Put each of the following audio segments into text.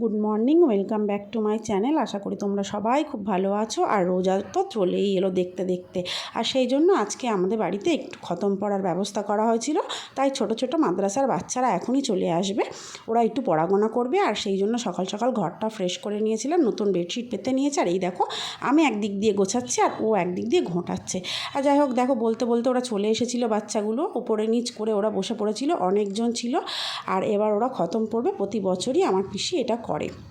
Good morning welcome back to my channel আশা করি তোমরা সবাই খুব ভালো আছো আর রোজা তো চলেই এলো দেখতে দেখতে। আর সেই জন্য আজকে আমাদের বাড়িতে একটু খতম পড়ার ব্যবস্থা করা হয়েছিল, তাই ছোট ছোট মাদ্রাসার বাচ্চারা এখনই চলে আসবে। ওরা একটু পড়াগোনা করবে আর সেই জন্য সকাল সকাল ঘরটা ফ্রেশ করে নিয়েছিলাম, নতুন বেডশিট পেতে নিয়েছে। আর এই দেখো, আমি একদিক দিয়ে গোছাচ্ছি আর ও একদিক দিয়ে ঘোঁটাচ্ছে। আর যাই হোক, দেখো, বলতে বলতে ওরা চলে এসেছিল বাচ্চাগুলো ওপরে নিচ করে ওরা বসে পড়েছিল, অনেকজন ছিল। আর এবার ওরা খতম পড়বে প্রতি বছরই আমার পিসি এটা করে।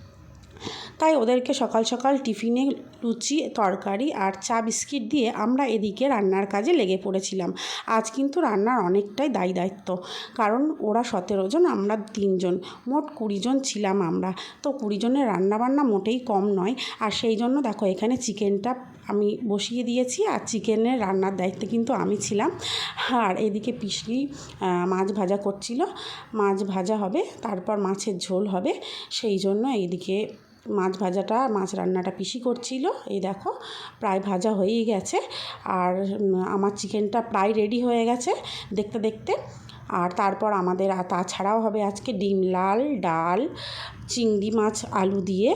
তাই ওদেরকে সকাল সকাল টিফিনে লুচি, তরকারি আর চা বিস্কিট দিয়ে আমরা এদিকে রান্নার কাজে লেগে পড়েছিলাম। আজ কিন্তু রান্নার অনেকটাই দায়ী দায়িত্ব। কারণ ওরা সতেরো জন, আমরা তিনজন মোট কুড়ি জন ছিলাম আমরা। তো কুড়ি জনের রান্নাবান্না মোটেই কম নয়। আর সেই জন্য দেখো, এখানে চিকেনটা আমি বসিয়ে দিয়েছি আর চিকেনের রান্নার দায়িত্বে কিন্তু আমি ছিলাম। আর এদিকে পিসলি মাছ ভাজা করছিল। মাছ ভাজা হবে, তারপর মাছের ঝোল হবে। সেই জন্য এইদিকে মাছ ভাজাটা, মাছ রান্নাটা পিসি করছিল। এই দেখো, প্রায় ভাজা হয়েই গেছে। আর আমার চিকেনটা প্রায় রেডি হয়ে গেছে। দেখতে দেখতে আর তারপর আমাদের তাছাড়াও হবে আজকে ডিম লাল, ডাল, চিংড়ি মাছ, আলু দিয়ে।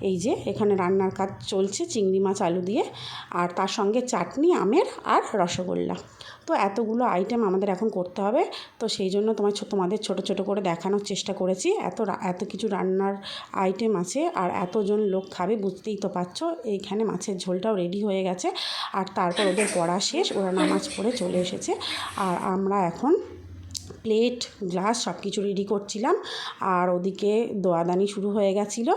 এই যে এখানে রান্নার কাজ চলছে, চিংড়ি মাছ, আলু দিয়ে। আর তার সঙ্গে চাটনি, আমের আর রসগোল্লা। তো এতগুলো আইটেম আমাদের এখন করতে হবে। তো সেই জন্য তোমার তোমাদের ছোট ছোট করে দেখানোর চেষ্টা করেছি। এত এত কিছু রান্নার আইটেম আছে আর এতজন লোক খাবে, বুঝতেই তো পারছ। এইখানে মাছের ঝোলটাও রেডি হয়ে গেছে। আর তারপর ওদের পড়া শেষ, ওরা নামাজ পড়ে চলে এসেছে। আর আমরা এখন প্লেট গ্লাস সব কিছু রেডি করছিলাম। আর ওদিকে দোয়াদানি শুরু হয়ে গেছিল।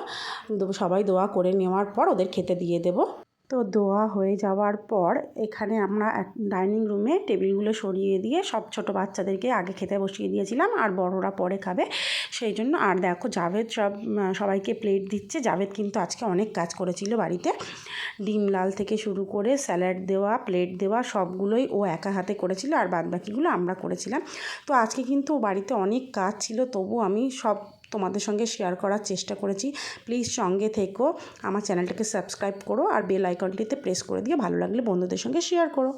সবাই দোয়া করে নেওয়ার পর ওদের খেতে দিয়ে দেবো। তো দোয়া হয়ে যাওয়ার পর এখানে আমরা ডাইনিং রুমে টেবিলগুলো সরিয়ে দিয়ে সব ছোট বাচ্চাদেরকে আগে খেতে বসিয়ে দিয়েছিলাম। আর বড়রা পরে খাবে। সেই জন্য আর দেখো জাভেদ সব সবাইকে প্লেট দিচ্ছে। জাভেদ কিন্তু আজকে অনেক কাজ করেছিল বাড়িতে। ডিম লাল থেকে শুরু করে স্যালাড দেওয়া প্লেট দেওয়া, সবগুলোই ও একা হাতে করেছিল আর বাদ বাকিগুলো আমরা করেছিলাম। তো আজকে কিন্তু বাড়িতে অনেক কাজ ছিল তবু আমি সব তোমাদের সঙ্গে শেয়ার করার চেষ্টা করেছি। প্লিজ সঙ্গে থেকো, আমার চ্যানেলটাকে সাবস্ক্রাইব করো আর বেল আইকনটিতে প্রেস করে দিয়ে ভালো লাগলে বন্ধুদের সঙ্গে শেয়ার করো।